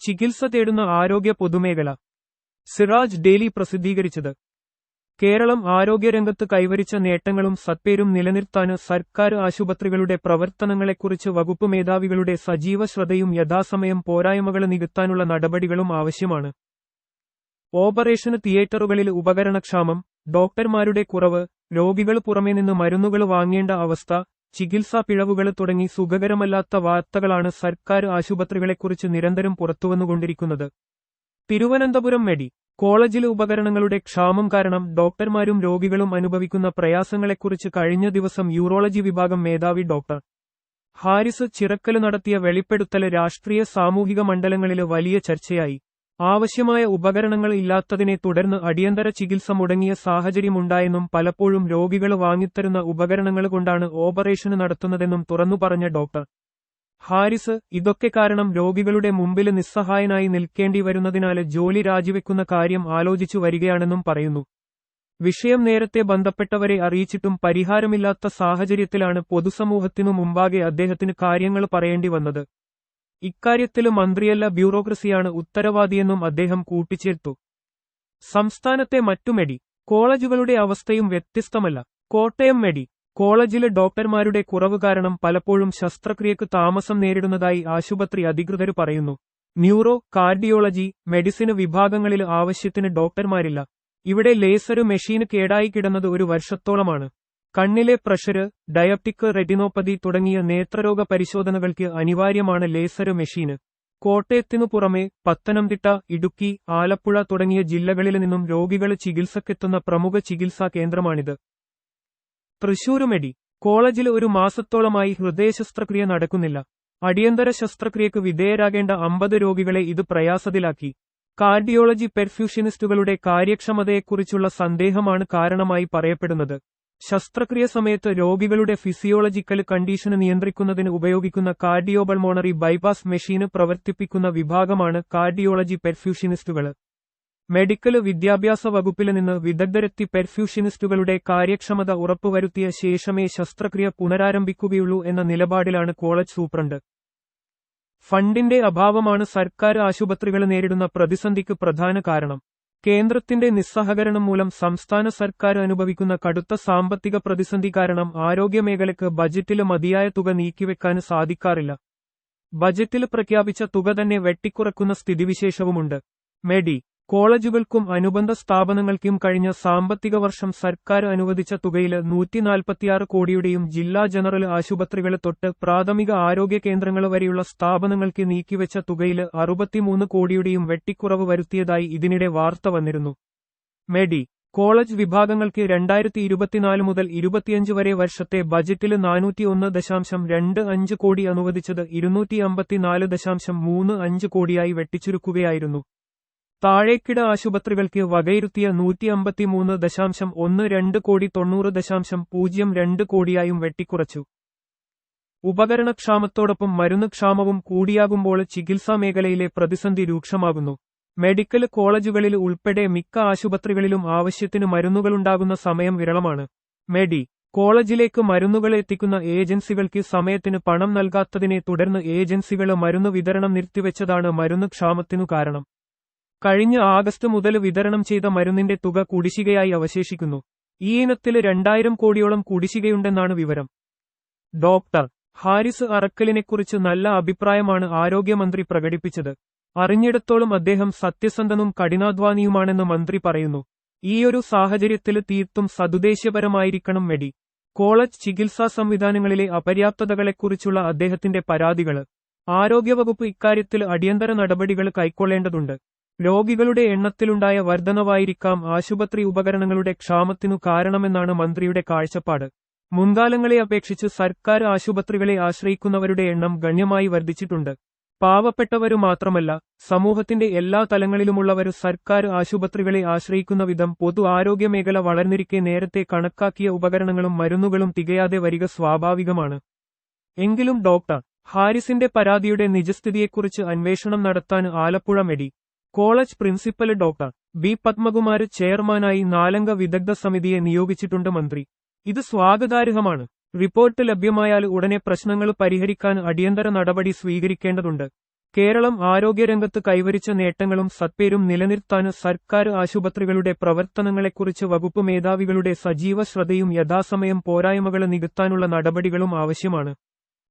ചികിത്സ തേടുന്ന ആരോഗ്യ പൊതുമേഖല. സിറാജ് ഡെയിലി പ്രസിദ്ധീകരിച്ചത്. കേരളം ആരോഗ്യരംഗത്ത് കൈവരിച്ച നേട്ടങ്ങളും സത്പേരും നിലനിർത്താന് സർക്കാർ ആശുപത്രികളുടെ പ്രവർത്തനങ്ങളെക്കുറിച്ച് വകുപ്പ് മേധാവികളുടെ സജീവ ശ്രദ്ധയും യഥാസമയം പോരായ്മകൾ നികത്താനുള്ള നടപടികളും ആവശ്യമാണ്. ഓപ്പറേഷന് തിയേറ്ററുകളിൽ ഉപകരണക്ഷാമം ഡോക്ടർമാരുടെ കുറവ് രോഗികൾ പുറമേ നിന്ന് മരുന്നുകൾ വാങ്ങേണ്ട അവസ്ഥ ചികിത്സാ പിഴവുകൾ തുടങ്ങി സുഖകരമല്ലാത്ത വാർത്തകളാണ് സർക്കാർ ആശുപത്രികളെക്കുറിച്ച് നിരന്തരം പുറത്തുവന്നുകൊണ്ടിരിക്കുന്നത്. തിരുവനന്തപുരം മെഡി കോളേജിലെ ഉപകരണങ്ങളുടെ ക്ഷാമം കാരണം ഡോക്ടർമാരും രോഗികളും അനുഭവിക്കുന്ന പ്രയാസങ്ങളെക്കുറിച്ച് കഴിഞ്ഞ ദിവസം യൂറോളജി വിഭാഗം മേധാവി ഡോക്ടർ ഹാരിസ് ചിറക്കൽ നടത്തിയ വെളിപ്പെടുത്തൽ രാഷ്ട്രീയ സാമൂഹിക മണ്ഡലങ്ങളിലെ വലിയ ചർച്ചയായി. ആവശ്യമായ ഉപകരണങ്ങൾ ഇല്ലാത്തതിനെ തുടർന്ന് അടിയന്തര ചികിത്സ മുടങ്ങിയ സാഹചര്യമുണ്ടായെന്നും പലപ്പോഴും രോഗികൾ വാങ്ങിത്തരുന്ന ഉപകരണങ്ങൾ കൊണ്ടാണ് ഓപ്പറേഷന് നടത്തുന്നതെന്നും തുറന്നു പറഞ്ഞ ഡോക്ടർ. ഹാരിസ് ഇതൊക്കെ കാരണം രോഗികളുടെ മുമ്പിൽ നിസ്സഹായനായി നിൽക്കേണ്ടി വരുന്നതിനാല് ജോലി രാജിവെക്കുന്ന കാര്യം ആലോചിച്ചു വരികയാണെന്നും പറയുന്നു. വിഷയം നേരത്തെ ബന്ധപ്പെട്ടവരെ അറിയിച്ചിട്ടും പരിഹാരമില്ലാത്ത സാഹചര്യത്തിലാണ് പൊതുസമൂഹത്തിനു മുമ്പാകെ അദ്ദേഹത്തിന് കാര്യങ്ങൾ പറയേണ്ടി വന്നത്. ഇക്കാര്യത്തിൽ മന്ത്രിയല്ല ബ്യൂറോക്രസിയാണ് ഉത്തരവാദിയെന്നും അദ്ദേഹം കൂട്ടിച്ചേർത്തു. സംസ്ഥാനത്തെ മറ്റു മെഡി കോളേജുകളുടെ അവസ്ഥയും വ്യത്യസ്തമല്ല. കോട്ടയം മെഡി കോളേജിലെ ഡോക്ടർമാരുടെ കുറവ് കാരണം പലപ്പോഴും ശസ്ത്രക്രിയക്ക് താമസം നേരിടുന്നതായി ആശുപത്രി അധികൃതർ പറയുന്നു. ന്യൂറോ കാർഡിയോളജി മെഡിസിന് വിഭാഗങ്ങളിൽ ആവശ്യത്തിന് ഡോക്ടർമാരില്ല. ഇവിടെ ലേസർ മെഷീന് കേടായി കിടന്നത് ഒരു വർഷത്തോളമാണ്. കണ്ണിലെ പ്രഷര് ഡയോപ്റ്റിക് റെറ്റിനോപ്പതി തുടങ്ങിയ നേത്രരോഗ പരിശോധനകൾക്ക് അനിവാര്യമാണ് ലേസർ മെഷീന്. കോട്ടയത്തിനു പുറമെ പത്തനംതിട്ട ഇടുക്കി ആലപ്പുഴ തുടങ്ങിയ ജില്ലകളിൽ നിന്നും രോഗികൾ ചികിത്സക്കെത്തുന്ന പ്രമുഖ ചികിത്സാ കേന്ദ്രമാണിത്. തൃശൂരുമെഡി മെഡി. കോളേജിൽ ഒരു മാസത്തോളമായി ഹൃദയ ശസ്ത്രക്രിയ നടക്കുന്നില്ല. അടിയന്തര ശസ്ത്രക്രിയക്ക് വിധേയരാകേണ്ട അമ്പത് രോഗികളെ ഇത് പ്രയാസത്തിലാക്കി. കാർഡിയോളജി പെർഫ്യൂഷനിസ്റ്റുകളുടെ കാര്യക്ഷമതയെക്കുറിച്ചുള്ള സന്ദേഹമാണ് കാരണമായി പറയപ്പെടുന്നത്. ശസ്ത്രക്രിയ സമയത്ത് രോഗികളുടെ ഫിസിയോളജിക്കൽ കണ്ടീഷന് നിയന്ത്രിക്കുന്നതിന് ഉപയോഗിക്കുന്ന കാർഡിയോബൾമോണറി ബൈപാസ് മെഷീന് പ്രവർത്തിപ്പിക്കുന്ന വിഭാഗമാണ് കാർഡിയോളജി പെർഫ്യൂഷനിസ്റ്റുകൾ മെഡിക്കൽ വിദ്യാഭ്യാസ വകുപ്പിൽ നിന്ന് വിദഗ്ധരെത്തി പെർഫ്യൂഷനിസ്റ്റുകളുടെ കാര്യക്ഷമത ഉറപ്പുവരുത്തിയ ശേഷമേ ശസ്ത്രക്രിയ പുനരാരംഭിക്കുകയുള്ളൂ എന്ന നിലപാടിലാണ് കോളേജ് സൂപ്രണ്ട്. ഫണ്ടിന്റെ അഭാവമാണ് സർക്കാർ ആശുപത്രികൾ നേരിടുന്ന പ്രതിസന്ധിക്ക് പ്രധാന കാരണം. കേന്ദ്രത്തിന്റെ നിസ്സഹകരണം മൂലം സംസ്ഥാന സർക്കാർ അനുഭവിക്കുന്ന കടുത്ത സാമ്പത്തിക പ്രതിസന്ധി കാരണം ആരോഗ്യമേഖലയ്ക്ക് ബജറ്റിൽ മതിയായ തുക നീക്കിവെക്കാൻ സാധിക്കാറില്ല. ബജറ്റിൽ പ്രഖ്യാപിച്ച തുക തന്നെ വെട്ടിക്കുറക്കുന്ന സ്ഥിതിവിശേഷവുമുണ്ട്. മെഡി കോളേജുകൾക്കും അനുബന്ധ സ്ഥാപനങ്ങൾക്കും കഴിഞ്ഞ സാമ്പത്തിക വർഷം സർക്കാർ അനുവദിച്ച തുകയിൽ നൂറ്റിനാൽപ്പത്തിയാറ് കോടിയുടെയും ജില്ലാ ജനറൽ ആശുപത്രികൾ തൊട്ട് പ്രാഥമിക ആരോഗ്യ കേന്ദ്രങ്ങൾ വരെയുള്ള സ്ഥാപനങ്ങൾക്ക് നീക്കിവെച്ച തുകയിൽ അറുപത്തിമൂന്ന് കോടിയുടെയും വെട്ടിക്കുറവ് വരുത്തിയതായി ഇതിനിടെ വാർത്ത വന്നിരുന്നു. മെഡി. കോളേജ് വിഭാഗങ്ങൾക്ക് രണ്ടായിരത്തി ഇരുപത്തിനാല് മുതൽ ഇരുപത്തിയഞ്ച് വരെ വർഷത്തെ ബജറ്റിൽ നാനൂറ്റിയൊന്ന് ദശാംശം രണ്ട് അഞ്ച് കോടി അനുവദിച്ചത് ഇരുന്നൂറ്റി അമ്പത്തിനാല് ദശാംശം മൂന്ന് അഞ്ച് കോടിയായി വെട്ടിച്ചുരുക്കുകയായിരുന്നു. താഴേക്കിട ആശുപത്രികൾക്ക് വകയിരുത്തിയ നൂറ്റി ദശാംശം ഒന്ന് രണ്ട് കോടി തൊണ്ണൂറ് ദശാംശം പൂജ്യം രണ്ട് കോടിയായും വെട്ടിക്കുറച്ചു. ഉപകരണക്ഷാമത്തോടൊപ്പം മരുന്ന് ക്ഷാമവും കൂടിയാകുമ്പോൾ ചികിത്സാ മേഖലയിലെ പ്രതിസന്ധി രൂക്ഷമാകുന്നു. മെഡിക്കൽ കോളേജുകളിൽ ഉൾപ്പെടെ മിക്ക ആശുപത്രികളിലും ആവശ്യത്തിന് മരുന്നുകളുണ്ടാകുന്ന സമയം വിരളമാണ്. മെഡി കോളേജിലേക്ക് മരുന്നുകൾ എത്തിക്കുന്ന ഏജൻസികൾക്ക് സമയത്തിന് പണം നൽകാത്തതിനെ തുടർന്ന് ഏജൻസികൾ മരുന്ന് വിതരണം നിർത്തിവെച്ചതാണ് മരുന്ന് ക്ഷാമത്തിനു കാരണം. കഴിഞ്ഞ ആഗസ്റ്റ് മുതൽ വിതരണം ചെയ്ത മരുന്നിന്റെ തുക കുടിശ്ശികയായി അവശേഷിക്കുന്നു. ഈ ഇനത്തിൽ രണ്ടായിരം കോടിയോളം കുടിശ്ശികയുണ്ടെന്നാണ് വിവരം. ഡോക്ടർ ഹാരിസ് അറക്കലിനെക്കുറിച്ച് നല്ല അഭിപ്രായമാണ് ആരോഗ്യമന്ത്രി പ്രകടിപ്പിച്ചത്. അറിഞ്ഞിടത്തോളം അദ്ദേഹം സത്യസന്ധനും കഠിനാധ്വാനിയുമാണെന്ന് മന്ത്രി പറയുന്നു. ഈയൊരു സാഹചര്യത്തിൽ തീർത്തും സതുദ്ദേശ്യപരമായിരിക്കണം മെഡി. കോളേജ് ചികിത്സാ സംവിധാനങ്ങളിലെ അപര്യാപ്തതകളെക്കുറിച്ചുള്ള അദ്ദേഹത്തിന്റെ പരാതികൾ. ആരോഗ്യവകുപ്പ് ഇക്കാര്യത്തിൽ അടിയന്തര നടപടികൾ കൈക്കൊള്ളേണ്ടതുണ്ട്. രോഗികളുടെ എണ്ണത്തിലുണ്ടായ വർധനവായിരിക്കാം ആശുപത്രി ഉപകരണങ്ങളുടെ ക്ഷാമത്തിനു കാരണമെന്നാണ് മന്ത്രിയുടെ കാഴ്ചപ്പാട്. മുൻകാലങ്ങളെ അപേക്ഷിച്ച് സർക്കാർ ആശുപത്രികളെ ആശ്രയിക്കുന്നവരുടെ എണ്ണം ഗണ്യമായി വർദ്ധിച്ചിട്ടുണ്ട്. പാവപ്പെട്ടവരു മാത്രമല്ല സമൂഹത്തിന്റെ എല്ലാ തലങ്ങളിലുമുള്ളവര് സർക്കാർ ആശുപത്രികളെ ആശ്രയിക്കുന്ന വിധം പൊതു ആരോഗ്യ മേഖല വളർന്നിരിക്കെ നേരത്തെ കണക്കാക്കിയ ഉപകരണങ്ങളും മരുന്നുകളും തികയാതെ വരിക സ്വാഭാവികമാണ്. എങ്കിലും ഡോക്ടർ ഹാരിസിന്റെ പരാതിയുടെ നിജസ്ഥിതിയെക്കുറിച്ച് അന്വേഷണം നടത്താൻ Alappuzha medical. College principal doctor B Padmakumar ചെയർമാനായി നാലംഗ വിദഗ്ധ സമിതിയെ നിയോഗിച്ചിട്ടുണ്ട് മന്ത്രി. ഇത് സ്വാഗതാർഹമാണ്. റിപ്പോർട്ട് ലഭ്യമായാൽ ഉടനെ പ്രശ്നങ്ങൾ പരിഹരിക്കാൻ അടിയന്തര നടപടി സ്വീകരിക്കേണ്ടതുണ്ട്. കേരളം ആരോഗ്യരംഗത്ത് കൈവരിച്ച നേട്ടങ്ങളും സത്പേരും നിലനിർത്താൻ സർക്കാർ ആശുപത്രികളുടെ പ്രവർത്തനങ്ങളെക്കുറിച്ച് വകുപ്പ് മേധാവികളുടെ സജീവ ശ്രദ്ധയും യഥാസമയം പോരായ്മകൾ നികത്താനുള്ള നടപടികളും ആവശ്യമാണ്.